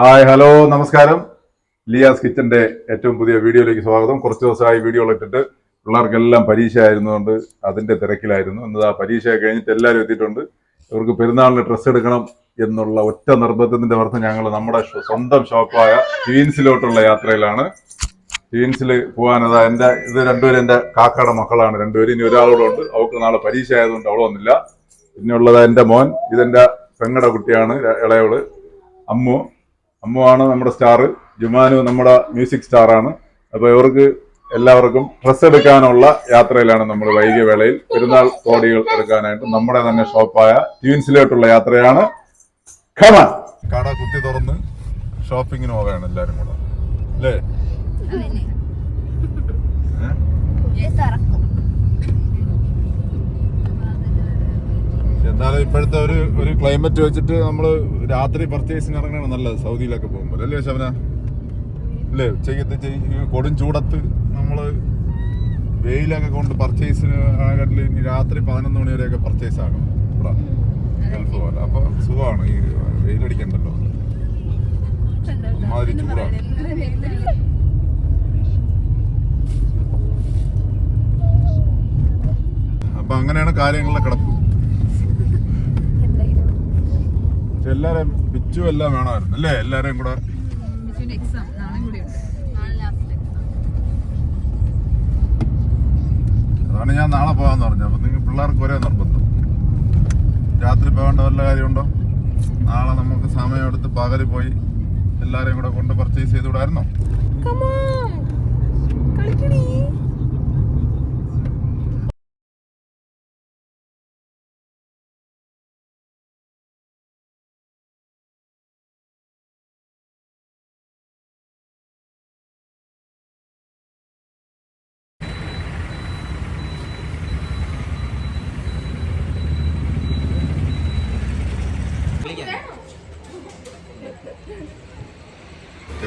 Hi hello നമസ്കാരം. ലിയാസ് കിച്ചന്റെ ഏറ്റവും പുതിയ വീഡിയോയിലേക്ക് സ്വാഗതം. കുറച്ച് ദിവസമായി വീഡിയോ ഇട്ടിട്ട് പിള്ളേർക്കെല്ലാം പരീക്ഷ ആയിരുന്നുകൊണ്ട് അതിന്റെ തിരക്കിലായിരുന്നു. എന്നത് ആ പരീക്ഷ കഴിഞ്ഞിട്ട് എല്ലാവരും എത്തിയിട്ടുണ്ട്. ഇവർക്ക് പെരുന്നാളിന് ഡ്രസ്സ് എടുക്കണം എന്നുള്ള ഒറ്റ നിർബന്ധത്തിന്റെ പുറത്ത് ഞങ്ങൾ നമ്മുടെ സ്വന്തം ഷോപ്പായ ട്വീൻസിലോട്ടുള്ള യാത്രയിലാണ്. ട്വീൻസിൽ അതാ എന്റെ ഇത് രണ്ടുപേരും എന്റെ കാക്കയുടെ മക്കളാണ് രണ്ടുപേരും. ഇനി ഒരാളോടെ ഉണ്ട്. അവൾക്ക് നാളെ പരീക്ഷ ആയതുകൊണ്ട് അവൾ വന്നില്ല. പിന്നെ എന്റെ മോൻ ഇതെന്റെ പെങ്ങടെ കുട്ടിയാണ് ഇളയവൾ അമ്മു. അമ്മു ആണ് നമ്മുടെ സ്റ്റാർ ജുമാനു നമ്മുടെ മ്യൂസിക് സ്റ്റാറാണ് അപ്പൊ ഇവർക്ക് എല്ലാവർക്കും ഡ്രസ് എടുക്കാനുള്ള യാത്രയിലാണ് നമ്മൾ വൈകിയ വേളയിൽ പെരുന്നാൾ കോടികൾ എടുക്കാനായിട്ട് നമ്മുടെ തന്നെ ഷോപ്പായ ട്യൂൻസിലോട്ടുള്ള യാത്രയാണ്. കമ കട കുത്തി തുറന്ന് ഷോപ്പിങ്ങിന് പോവുകയാണ് എല്ലാരും കൂടെ. അല്ലേ? ഇപ്പോഴത്തെ ഒരു ഒരു ക്ലൈമറ്റ് വെച്ചിട്ട് നമ്മൾ രാത്രി പർച്ചേസിന് ഇറങ്ങണ നല്ലത് സൗദിയിലൊക്കെ പോകുമ്പോൾ അല്ലേ ശവന? അല്ലേ? ഉച്ചയ്ക്കത്തെ ചെയ്- കൊടും ചൂടത്ത് നമ്മൾ വെയിലൊക്കെ കൊണ്ട് പർച്ചേസിന് ആകട്ടിൽ ഇനി രാത്രി പതിനൊന്ന് മണി വരെയൊക്കെ പർച്ചേസ് ആകണം ഇവിടെ ഗൾഫ് പോലെ. അപ്പൊ സുഖമാണ്. ഈ വെയിലടിക്കണ്ടല്ലോ. അമ്മാതിരി ചൂടാണ്. അപ്പൊ അങ്ങനെയാണ് കാര്യങ്ങളിലെ കിടപ്പ്. പക്ഷെ എല്ലാരും പിച്ചു എല്ലാം വേണമായിരുന്നു അല്ലേ? എല്ലാരെയും കൂടെ. അതാണ് ഞാൻ നാളെ പോകാന്ന് പറഞ്ഞു അപ്പൊ നിങ്ങൾ പിള്ളേർക്ക് ഒരേ നിർബന്ധം. രാത്രി പോകേണ്ട വല്ല കാര്യമുണ്ടോ? നാളെ നമുക്ക് സമയം എടുത്ത് പകൽ പോയി എല്ലാരെയും കൂടെ കൊണ്ട് പർച്ചേസ് ചെയ്ത് വിടായിരുന്നോ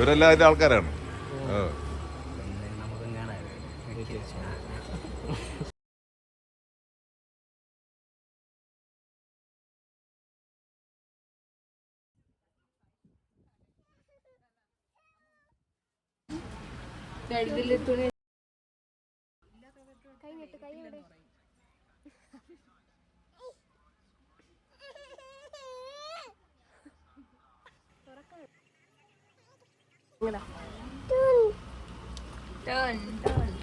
ഇവരെല്ലാം അതിന്റെ ആൾക്കാരാണ്. ആ. തുണി? Turn, turn.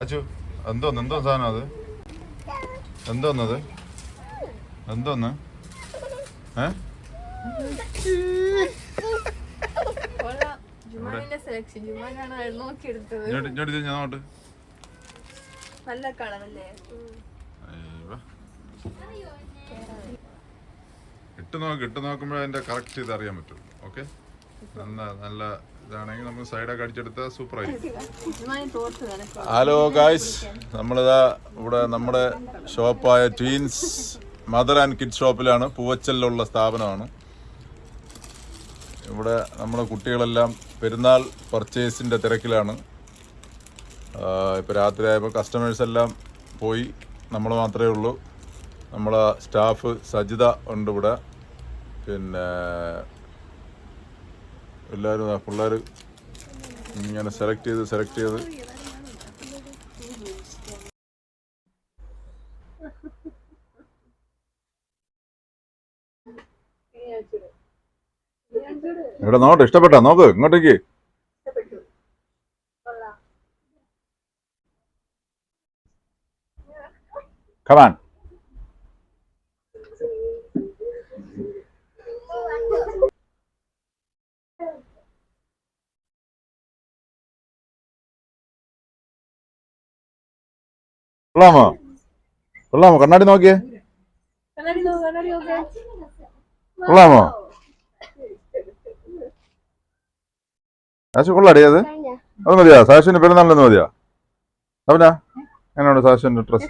അച്ചു എന്തോന്ന് എന്തോ സാധനം അത്? എന്തോന്നത്? എന്തോന്ന്? ഏ? തിരിഞ്ഞ് അങ്ങോട്ട്. നല്ല കളറല്ലേ. ഇട്ട് നോക്ക് ഇട്ട് നോക്കുമ്പോഴേ അതിന്റെ കറക്റ്റ് ഇത് അറിയാൻ പറ്റും ഓക്കെ നല്ല നല്ല ഇതാണെങ്കിൽ നമ്മൾ സൈഡൊക്കെ അടിച്ചെടുത്ത കിടക്കും ഹലോ ഗായ്സ് നമ്മളിതാ ഇവിടെ നമ്മുടെ ഷോപ്പായ ട്വീൻസ് മദർ ആൻഡ് കിഡ് ഷോപ്പിലാണ് പൂവച്ചലിലുള്ള സ്ഥാപനമാണ്. ഇവിടെ നമ്മുടെ കുട്ടികളെല്ലാം പെരുന്നാൾ പർച്ചേസിന്റെ തിരക്കിലാണ്. ഇപ്പോൾ രാത്രി ആയപ്പോൾ കസ്റ്റമേഴ്സ് എല്ലാം പോയി. നമ്മൾ മാത്രമേ ഉള്ളൂ. നമ്മളെ സ്റ്റാഫ് സജിത ഉണ്ട് ഇവിടെ. പിന്നെ എല്ലാവരും പിള്ളേർ ഇങ്ങനെ സെലക്ട് ചെയ്ത് സെലക്ട് ചെയ്ത്. എടാ നോട്ട് ഇഷ്ടപ്പെട്ടാ? നോക്ക് ഇങ്ങോട്ടേക്ക്. കമാൻ കൊള്ളാമോ? കൊള്ളാമോ? കണ്ണാടി നോക്കിയേ. കൊള്ളാമോ? സാശു കൊള്ളാടി അത്. അത് മതിയാ? സാശുവിന് പെരുന്നാളിന് മതിയാ? അവനാ എങ്ങനെയുണ്ട് സാഷന്റെ ഡ്രസ്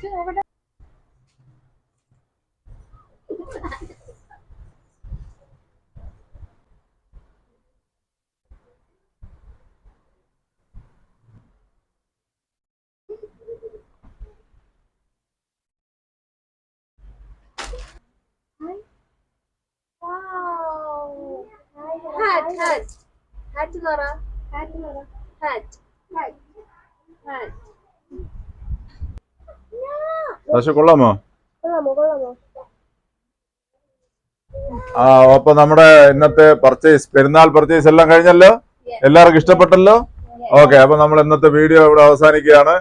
ചേച്ചി ഹാറ്റ് Hat, hat. Hat എന്ന് പറ. Hat. Hat. സാഷ കൊള്ളാമോ? കൊള്ളാമോ കൊള്ളാമോ? ആ അപ്പൊ നമ്മുടെ ഇന്നത്തെ പർച്ചേസ് പെരുന്നാൾ പർച്ചേസ് എല്ലാം കഴിഞ്ഞല്ലോ? എല്ലാവർക്കും ഇഷ്ടപ്പെട്ടല്ലോ? ഓക്കെ അപ്പൊ നമ്മൾ ഇന്നത്തെ വീഡിയോ ഇവിടെ അവസാനിക്കുകയാണ്.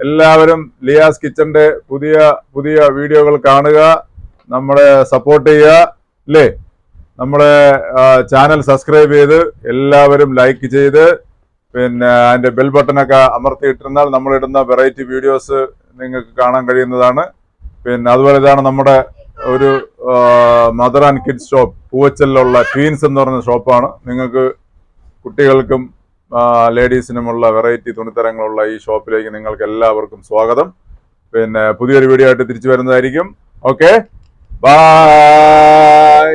എല്ലാവരും ലിയാസ് കിച്ചന്റെ പുതിയ പുതിയ വീഡിയോകൾ കാണുക നമ്മളെ സപ്പോർട്ട് ചെയ്യുക അല്ലേ? നമ്മളെ ചാനൽ സബ്സ്ക്രൈബ് ചെയ്ത് എല്ലാവരും ലൈക്ക് ചെയ്ത് പിന്നെ അതിന്റെ ബെൽ ബട്ടണൊക്കെ അമർത്തിയിട്ടിരുന്നാൽ നമ്മളിടുന്ന വെറൈറ്റി വീഡിയോസ് നിങ്ങൾക്ക് കാണാൻ കഴിയുന്നതാണ്. പിന്നെ അതുപോലെ ഇതാണ് നമ്മുടെ ഒരു മദർ ആൻഡ് കിഡ്സ് ഷോപ്പ് പൂവച്ചലിലുള്ള ട്വീൻസ് എന്ന് പറഞ്ഞ ഷോപ്പാണ് നിങ്ങൾക്ക് കുട്ടികൾക്കും ലേഡീസിനുമുള്ള വെറൈറ്റി തുണിത്തരങ്ങളുള്ള ഈ ഷോപ്പിലേക്ക് നിങ്ങൾക്ക് എല്ലാവർക്കും സ്വാഗതം. പിന്നെ പുതിയൊരു വീഡിയോ ആയിട്ട് തിരിച്ചു വരുന്നതായിരിക്കും. ഓക്കെ ബൈ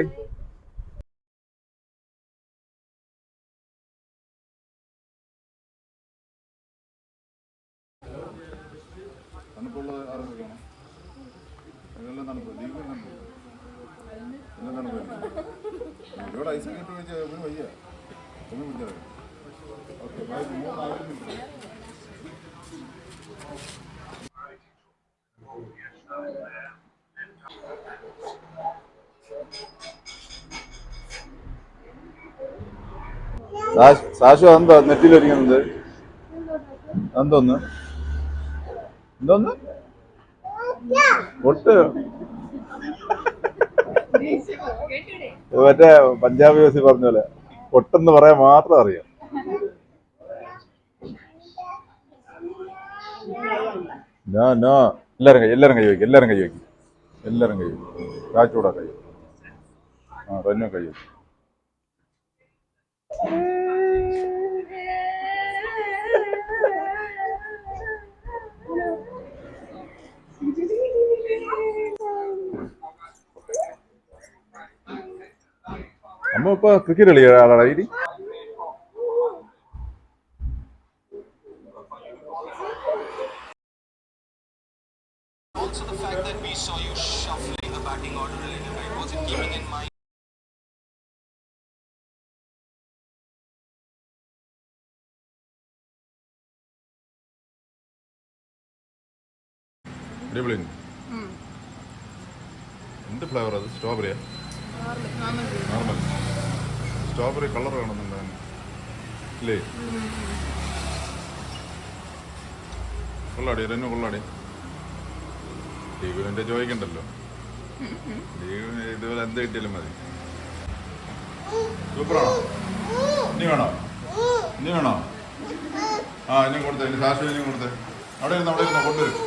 ഇവിടെ ഐസ് കെട്ട് വെച്ച് ഒരു വയ്യ ഒന്ന് പിടിച്ചത് ഓക്കെ ബൈ മൂന്നാലും മിനിറ്റ് സാശു എന്തോ നെറ്റിലൊരിക്കുന്നത് എന്തോന്ന് എന്തോന്ന് പൊട്ട് മറ്റേ പഞ്ചാബി ബസ് പറഞ്ഞ പോലെ പൊട്ടെന്ന് പറയാൻ മാത്രം അറിയാം. നോ നോ എല്ലാരും കൈ എല്ലാരും കൈ വയ്ക്കും എല്ലാരും കൈ വയ്ക്കും എല്ലാരും കൈ വയ്ക്കും കാച്ചൂടാ കൈ. ആ തന്നെ കൈ വയ്ക്കും was ക്രിക്കറ്റ് keeping ആളാണ് ഇനി? അടിപൊളി. എന്ത് ഫ്ലേവർ അത്? സ്ട്രോബെറിയാ നോർമൽ. സ്ട്രോബെറി കളർ കാണുന്നുണ്ട് അല്ലേ കൊള്ളാടി റെന്നു കൊള്ളാടി. ടീവിന്റെ ചോദിക്കണ്ടല്ലോ ലീഗുവിന് ഇതുപോലെ എന്ത് കിട്ടിയാലും മതി. സൂപ്പറാണോ? ഇനി വേണോ? ഇനി വേണോ? ആ ഇനി കൊടുത്തേ ഇനി സാക്ഷി ഇനി കൊടുത്തേ. അവിടെ ഇരുന്ന് അവിടെ ഇരുന്ന് കൊണ്ടുവരും.